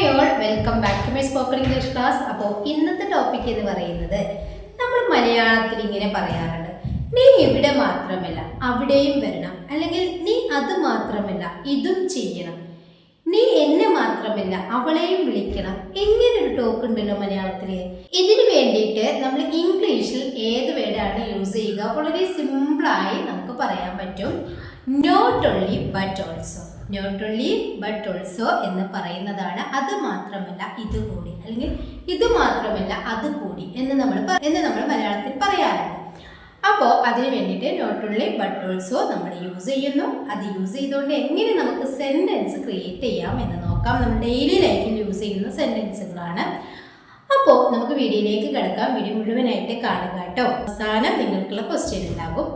Hi all welcome back to my spoken English class അപ്പോൾ ഇന്നത്തെ topic എന്ന് പറയുന്നത് നമ്മൾ മലയാളത്തിൽ ഇങ്ങനെ പറയാറുണ്ട്. നീ ഇവിടെ മാത്രമല്ല അവിടെയും വരണം. അല്ലെങ്കിൽ നീ അത് മാത്രമല്ല ഇതും ചെയ്യണം. നീ എന്നെ മാത്രമല്ല അവളെയും വിളിക്കണം. ഇങ്ങനൊരു ടോക്ക് ഉണ്ടല്ലോ മലയാളത്തിൽ ഇതിനു വേണ്ടിയിട്ട് നമ്മൾ ഇംഗ്ലീഷിൽ ഏത് വേർഡാണ് യൂസ് ചെയ്യുക? വളരെ സിമ്പിളായി നമുക്ക് പറയാൻ പറ്റും. Not only but also not only but also എന്ന് പറയുന്നതാണ് അത് മാത്രമല്ല ഇത് കൂടി. അല്ലെങ്കിൽ ഇത് മാത്രമല്ല അത് കൂടി എന്ന് നമ്മൾ എന്ന് നമ്മൾ മലയാളത്തിൽ പറയാറുണ്ട്. അപ്പോൾ അതിന് വേണ്ടിയിട്ട് നോട്ട് ഓൺലി ബട്ട് ഓൾസോ നമ്മൾ യൂസ് ചെയ്യുന്നു. അത് യൂസ് ചെയ്തുകൊണ്ട് എങ്ങനെ നമുക്ക് സെന്റൻസ് ക്രിയേറ്റ് ചെയ്യാം എന്ന് നോക്കാം. നമ്മൾ ഡെയിലി ലൈഫിൽ യൂസ് ചെയ്യുന്ന സെന്റൻസുകളാണ് അപ്പോൾ നമുക്ക് വീഡിയോയിലേക്ക് കിടക്കാം. വീഡിയോ മുഴുവനായിട്ട് കാണുക കേട്ടോ. അവസാനം നിങ്ങൾക്കുള്ള ക്വസ്റ്റ്യൻ ഉണ്ടാകും.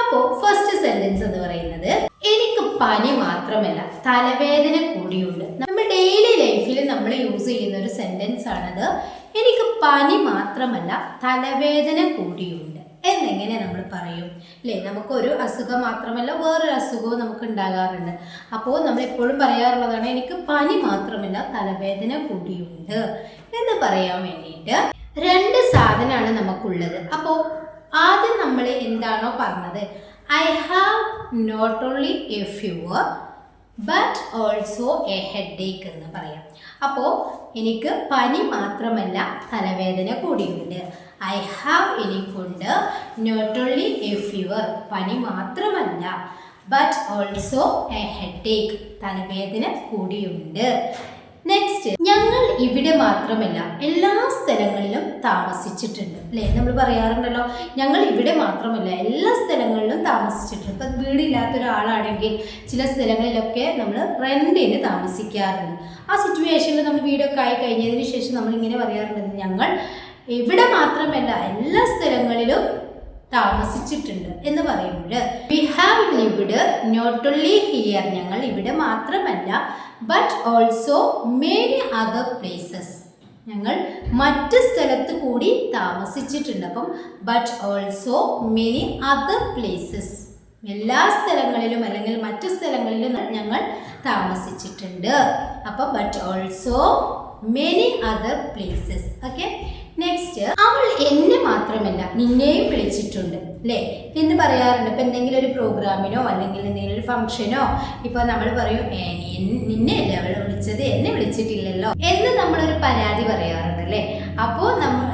അപ്പോൾ ഫസ്റ്റ് സെന്റൻസ് എന്ന് പറയുന്നത് എനിക്ക് പനി മാത്രമല്ല തലവേദന കൂടിയുണ്ട്. നമ്മൾ ഡെയിലി ലൈഫിൽ നമ്മൾ യൂസ് ചെയ്യുന്ന ഒരു സെന്റൻസ് ആണത് എനിക്ക് പനി മാത്രമല്ല തലവേദന കൂടിയുണ്ട്. എന്നെങ്ങനെ നമ്മൾ പറയും? അല്ലേ നമുക്കൊരു അസുഖം മാത്രമല്ല വേറൊരു അസുഖവും നമുക്ക് ഉണ്ടാകാറുണ്ട്. അപ്പോൾ നമ്മൾ എപ്പോഴും പറയാറുള്ളതാണ് എനിക്ക് പനി മാത്രമല്ല തലവേദന കൂടിയുണ്ട് എന്ന് പറയാൻ വേണ്ടിയിട്ട് രണ്ട് സാധനമാണ് നമുക്കുള്ളത്. അപ്പോൾ ആദ്യം നമ്മൾ എന്താണോ പറഞ്ഞത് I have not only a fever but also a headache എന്ന് പറയാം. അപ്പോൾ എനിക്ക് പനി മാത്രമല്ല തലവേദന കൂടിയുണ്ട്. ഐ ഹാവ് എനിക്കുണ്ട് നോട്ട് ഓൺലി എ ഫീവർ പനി മാത്രമല്ല but also a headache തലവേദന കൂടിയുണ്ട്. നെക്സ്റ്റ് ഞങ്ങൾ ഇവിടെ മാത്രമല്ല എല്ലാ സ്ഥലങ്ങളിലും താമസിച്ചിട്ടുണ്ട്. അല്ലേ? നമ്മൾ പറയാറുണ്ടല്ലോ ഞങ്ങൾ ഇവിടെ മാത്രമല്ല എല്ലാ സ്ഥലങ്ങളിലും താമസിച്ചിട്ടുണ്ട്. ഇപ്പം വീടില്ലാത്ത ഒരാളാണെങ്കിൽ ചില സ്ഥലങ്ങളിലൊക്കെ നമ്മൾ റെന്റിന് താമസിക്കാറുണ്ട്. ആ സിറ്റുവേഷനിൽ നമ്മൾ വീടൊക്കെ ആയി കഴിഞ്ഞതിന് ശേഷം നമ്മൾ ഇങ്ങനെ പറയാറുണ്ട് ഞങ്ങൾ ഇവിടെ മാത്രമല്ല എല്ലാ സ്ഥലങ്ങളിലും താമസിച്ചിട്ടുണ്ട് എന്ന് പറയുമ്പോൾ we have lived not only here ഞങ്ങൾ ഇവിടെ മാത്രമല്ല but also many other places ഞങ്ങൾ മറ്റ് സ്ഥലത്ത് കൂടി താമസിച്ചിട്ടുണ്ട്. അപ്പം but also many other places എല്ലാ സ്ഥലങ്ങളിലും അല്ലെങ്കിൽ മറ്റു സ്ഥലങ്ങളിലും ഞങ്ങൾ താമസിച്ചിട്ടുണ്ട്. അപ്പോൾ but also many other places okay next അവൾ എന്നെ മാത്രമല്ല നിന്നെയും വിളിച്ചിട്ടുണ്ട് അല്ലേ എന്ന് പറയാറുണ്ട്. ഇപ്പം എന്തെങ്കിലും ഒരു പ്രോഗ്രാമിനോ അല്ലെങ്കിൽ എന്തെങ്കിലും ഒരു ഫംഗ്ഷനോ ഇപ്പോൾ നമ്മൾ പറയും "ഏ, നീ- നിന്നെ അല്ലേ അവൾ വിളിച്ചത്? എന്നെ വിളിച്ചിട്ടില്ലല്ലോ? എന്ന് നമ്മളൊരു പരാതി പറയാറുണ്ട് അല്ലേ അപ്പോ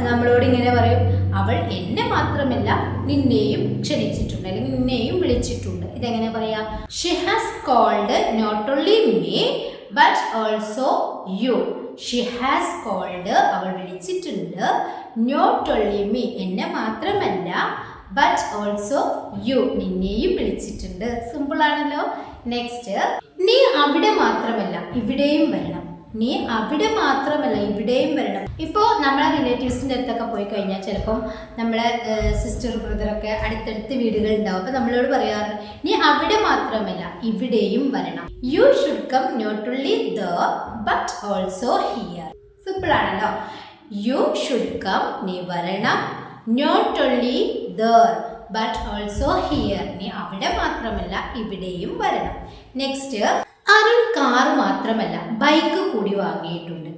നമ്മളോട് ഇങ്ങനെ പറയും അവൾ എന്നെ മാത്രമല്ല നിന്നെയും ക്ഷണിച്ചിട്ടുണ്ട് അല്ലെങ്കിൽ നിന്നെയും വിളിച്ചിട്ടുണ്ട്. ഇതെങ്ങനെ പറയാ? She has called not only me but also you she has called അവൾ വിളിച്ചിട്ടുണ്ട്. നോട്ട് ഓൺലി മീ എന്നെ മാത്രമല്ല. ബട്ട് ഓൾസോ യു നിന്നെയും വിളിച്ചിട്ടുണ്ട്. സിമ്പിൾ ആണല്ലോ. നെക്സ്റ്റ് നീ അവിടെ മാത്രമല്ല ഇവിടെയും വരണം. നീ അവിടെ മാത്രമല്ല ഇവിടെയും വരണം. ഇപ്പോൾ നമ്മളെ റിലേറ്റീവ്സിന്റെ അടുത്തൊക്കെ പോയി കഴിഞ്ഞാൽ ചിലപ്പം നമ്മളെ സിസ്റ്റർ ബ്രദറൊക്കെ അടുത്തടുത്ത് വീടുകൾ ഉണ്ടാവും അപ്പോൾ നമ്മളോട് പറയാറുണ്ട് നീ അവിടെ മാത്രമല്ല ഇവിടെയും വരണം. You should come not only there but also here simple ആണല്ലോ. യു ഷുഡ് കം നീ വരണം. Not only there but also here നീ അവിടെ മാത്രമല്ല ഇവിടെയും വരണം. നെക്സ്റ്റ് അരുൺ കാറ് മാത്രമല്ല ബൈക്ക് കൂടി വാങ്ങിയിട്ടുണ്ട്.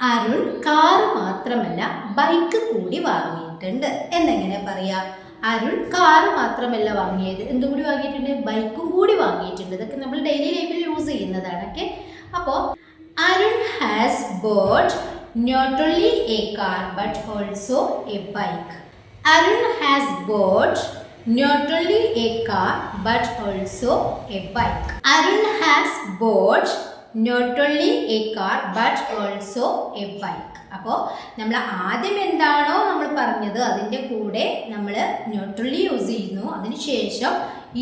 അരുൺ കാറ് മാത്രമല്ല ബൈക്ക് കൂടി വാങ്ങിയിട്ടുണ്ട്. എന്നെങ്ങനെ പറയാം? അരുൺ കാറ് മാത്രമല്ല വാങ്ങിയത്. എന്തും കൂടി വാങ്ങിയിട്ടുണ്ട്? ബൈക്കും കൂടി വാങ്ങിയിട്ടുണ്ട്. ഇതൊക്കെ നമ്മൾ ഡെയിലി ലൈഫിൽ യൂസ് ചെയ്യുന്നതാണ് ഓക്കെ അപ്പോൾ Arun has both not only a car but also a bike Arun has both not only a car but also a bike. Arun has bought not only a car but also a bike. അപ്പോൾ നമ്മൾ ആദ്യം എന്താണോ നമ്മൾ പറഞ്ഞത് അതിന്റെ കൂടെ നമ്മൾ നോട്ടുള്ളി use ചെയ്യുന്നു അതിനുശേഷം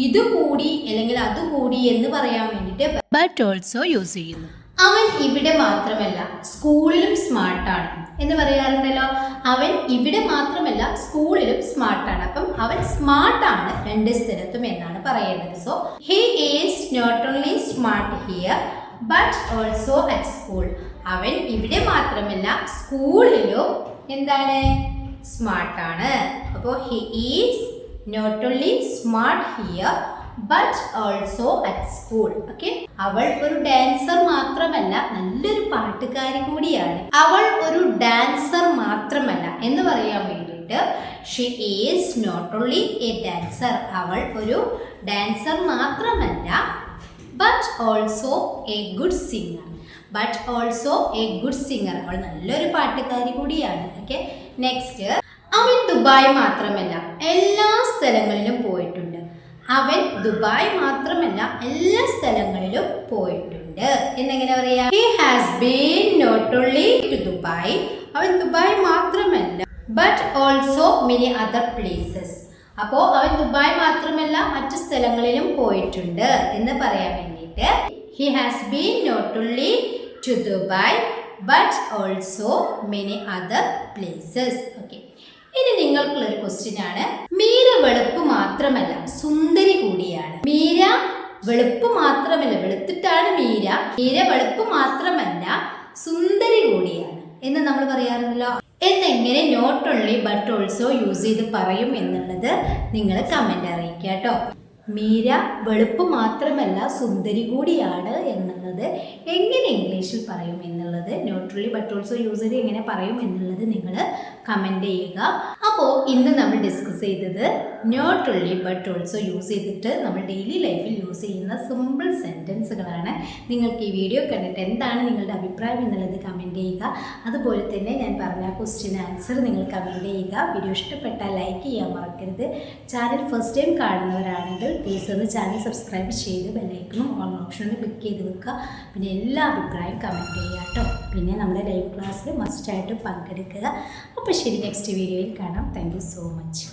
ഇത് കൂടി അല്ലെങ്കിൽ അത് കൂടി എന്ന് പറയാൻ വേണ്ടിയിട്ട് ബട്ട് ഓൾസോ യൂസ് ചെയ്യുന്നു അവൻ ഇവിടെ മാത്രമല്ല സ്കൂളിലും സ്മാർട്ടാണ് എന്ന് പറയാറുണ്ടല്ലോ. അവൻ ഇവിടെ മാത്രമല്ല സ്കൂളിലും സ്മാർട്ടാണ് അപ്പം അവൻ സ്മാർട്ടാണ് രണ്ട് സ്ഥലത്തും എന്നാണ് പറയേണ്ടത്. So he is not only smart here but also at school അവൻ ഇവിടെ മാത്രമല്ല സ്കൂളിലും എന്താണ്? സ്മാർട്ടാണ് അപ്പോൾ he is not only smart here but also at school okay അവൾ ഒരു ഡാൻസർ മാത്രമല്ല നല്ലൊരു പാട്ടുകാരി കൂടിയാണ്. അവൾ ഒരു ഡാൻസർ മാത്രമല്ല. എന്ന് പറയാൻ വേണ്ടിയിട്ട് she is not only a dancer അവൾ ഒരു ഡാൻസർ മാത്രമല്ല but also a good singer but also a good singer അവൾ നല്ലൊരു പാട്ടുകാരി കൂടിയാണ്. ഓക്കെ നെക്സ്റ്റ് അവൻ ദുബായ് മാത്രമല്ല എല്ലാ സ്ഥലങ്ങളിലും പോയിട്ടുണ്ട്. അവൻ ദുബായ് മാത്രമല്ല എല്ലാ സ്ഥലങ്ങളിലും പോയിട്ടുണ്ട്. എന്നെങ്ങനെ പറയാ? He has been not only to Dubai അവൻ ദുബായ് മാത്രമല്ല but also many other places അപ്പോൾ അവൻ ദുബായ് മാത്രമല്ല മറ്റു സ്ഥലങ്ങളിലും പോയിട്ടുണ്ട് എന്ന് പറയാൻ വേണ്ടിയിട്ട് he has been not only to Dubai but also many other places okay ഇനി നിങ്ങൾക്കുള്ള ഒരു ക്വസ്റ്റ്യൻ ആണ്. മീര വെളുപ്പ് മാത്രമല്ല സുന്ദരി കൂടിയാണ്. മീര വെളുപ്പ് മാത്രമല്ല വെളുത്തിട്ടാണ് മീര. മീര വെളുപ്പ് മാത്രമല്ല സുന്ദരി കൂടിയാണ്. എന്ന് നമ്മൾ പറയാറുണ്ടല്ലോ. എന്നെങ്ങനെ not only but also use ചെയ്ത് പറയും എന്നുള്ളത് നിങ്ങൾ കമന്റ് അറിയിക്കുക കേട്ടോ. മീര വെളുപ്പ് മാത്രമല്ല സുന്ദരി കൂടിയാണ് എങ്ങനെ ഇംഗ്ലീഷിൽ പറയും എന്നുള്ളത്. ന്യൂട്രലി ബട്ട് ഓൾസോ യൂസ് ചെയ്ത് എങ്ങനെ പറയും എന്നുള്ളത് നിങ്ങൾ കമന്റ് ചെയ്യുക. അപ്പോൾ ഇന്ന് നമ്മൾ ഡിസ്കസ് ചെയ്തത് ന്യൂട്രലി ബട്ട് ഓൾസോ യൂസ് ചെയ്തിട്ട് നമ്മൾ ഡെയിലി ലൈഫിൽ യൂസ് ചെയ്യുന്ന സിമ്പിൾ സെന്റൻസുകളാണ് നിങ്ങൾക്ക് ഈ വീഡിയോ കണ്ടിട്ട് എന്താണ് നിങ്ങളുടെ അഭിപ്രായം എന്നുള്ളത് കമന്റ് ചെയ്യുക. അതുപോലെ തന്നെ ഞാൻ പറഞ്ഞ ക്വസ്റ്റ്യൻ ആൻസർ നിങ്ങൾ കമന്റ് ചെയ്യുക. വീഡിയോ ഇഷ്ടപ്പെട്ടാൽ ലൈക്ക് ചെയ്യാൻ മറക്കരുത്. ചാനൽ ഫസ്റ്റ് ടൈം കാണുന്നവരാണെങ്കിൽ ഒന്ന് ചാനൽ സബ്സ്ക്രൈബ് ചെയ്ത് ബെല്ലൈക്കണും ഓൺ ഓപ്ഷനിൽ ക്ലിക്ക് ചെയ്ത് വെക്കുക. പിന്നെ എല്ലാ അഭിപ്രായവും കമന്റ് ചെയ്യുക കേട്ടോ പിന്നെ നമ്മുടെ ലൈവ് ക്ലാസ്സിൽ മസ്റ്റായിട്ട് പങ്കെടുക്കുക. അപ്പോൾ ശരി നെക്സ്റ്റ് വീഡിയോയിൽ കാണാം. Thank so much